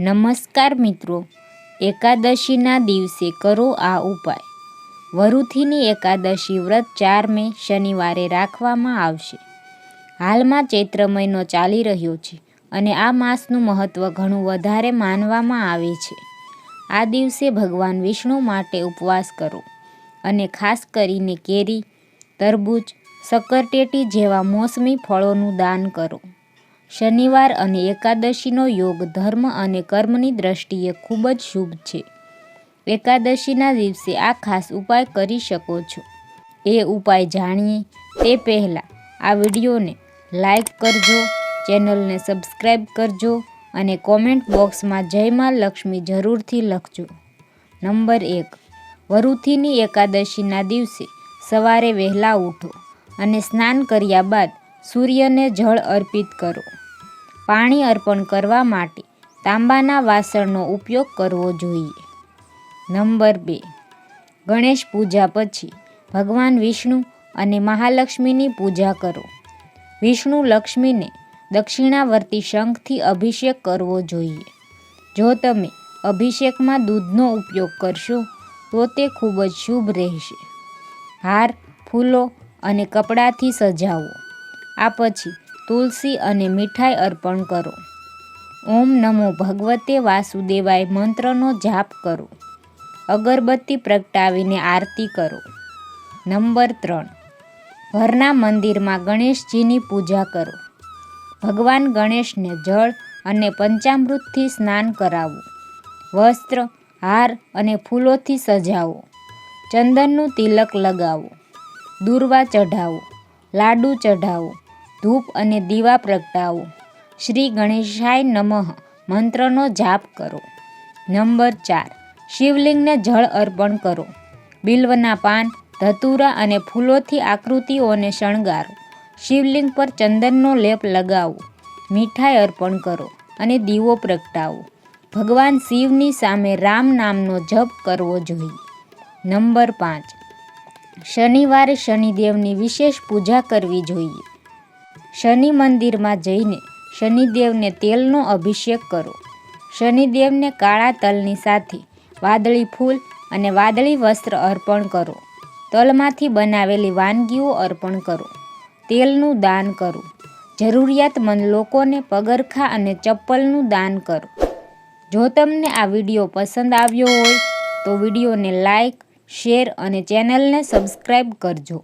નમસ્કાર મિત્રો. એકાદશીના દિવસે કરો આ ઉપાય. વરુથીની એકાદશી વ્રત ચાર મે શનિવારે રાખવામાં આવશે. હાલમાં ચૈત્ર મહિનો ચાલી રહ્યો છે અને આ માસનું મહત્ત્વ ઘણું વધારે માનવામાં આવે છે. આ દિવસે ભગવાન વિષ્ણુ માટે ઉપવાસ કરો અને ખાસ કરીને કેરી, તરબૂચ, શક્કરટેટી જેવા મોસમી ફળોનું દાન કરો. શનિવાર અને એકાદશીનો યોગ ધર્મ અને કર્મની દ્રષ્ટિએ ખૂબ જ શુભ છે. એકાદશીના દિવસે આ ખાસ ઉપાય કરી શકો છો. એ ઉપાય જાણીએ તે પહેલાં આ વિડીયોને લાઈક કરજો, ચેનલને સબસ્ક્રાઈબ કરજો અને કોમેન્ટ બોક્સમાં જય માં લક્ષ્મી જરૂરથી લખજો. નંબર એક વરુથીની એકાદશીના દિવસે સવારે વહેલા ઉઠો અને સ્નાન કર્યા બાદ સૂર્યને જળ અર્પિત કરો. પાણી અર્પણ કરવા માટે તાંબાના વાસણનો ઉપયોગ કરવો જોઈએ. નંબર બે. ગણેશ પૂજા પછી ભગવાન વિષ્ણુ અને મહાલક્ષ્મીની પૂજા કરો. વિષ્ણુ લક્ષ્મીને દક્ષિણાવર્તી શંખથી અભિષેક કરવો જોઈએ. જો તમે અભિષેકમાં દૂધનો ઉપયોગ કરશો, તો તે ખૂબ જ શુભ રહેશે. હાર, ફૂલો અને કપડાથી સજાવો. આ પછી તુલસી અને મીઠાઈ અર્પણ કરો. ઓમ નમો ભગવતે વાસુદેવાય મંત્રનો જાપ કરો. અગરબત્તી પ્રગટાવીને આરતી કરો. નંબર ત્રણ. ઘરના મંદિરમાં ગણેશજીની પૂજા કરો. ભગવાન ગણેશને જળ અને પંચામૃતથી સ્નાન કરાવો. વસ્ત્ર, હાર અને ફૂલોથી સજાવો. ચંદનનું તિલક લગાવો. દુર્વા ચઢાવો. લાડુ ચઢાવો. ધૂપ અને દીવા પ્રગટાવો. શ્રી ગણેશાય નમઃ. મંત્રનો જાપ કરો. નંબર ચાર. શિવલિંગને જળ અર્પણ કરો. બિલ્વના પાન, ધતુરા અને ફૂલોથી આકૃતિઓને શણગારો. શિવલિંગ પર ચંદનનો લેપ લગાવો. મીઠાઈ અર્પણ કરો અને દીવો પ્રગટાવો. ભગવાન શિવની સામે રામ નામનો જપ કરવો જોઈએ. નંબર પાંચ. શનિવારે શનિદેવની વિશેષ પૂજા કરવી જોઈએ. શનિ મંદિરમાં જઈને શનિદેવને તેલનો અભિષેક કરો. શનિદેવને કાળા તલની સાથે વાદળી ફૂલ અને વાદળી વસ્ત્ર અર્પણ કરો. તલમાંથી બનાવેલી વાનગીઓ અર્પણ કરો. તેલનું દાન કરો. જરૂરિયાતમંદ લોકોને પગરખા અને ચપ્પલનું દાન કરો. જો તમને આ વીડિયો પસંદ આવ્યો હોય, તો વિડીયોને લાઈક, શેર અને ચેનલને સબસ્ક્રાઈબ કરજો.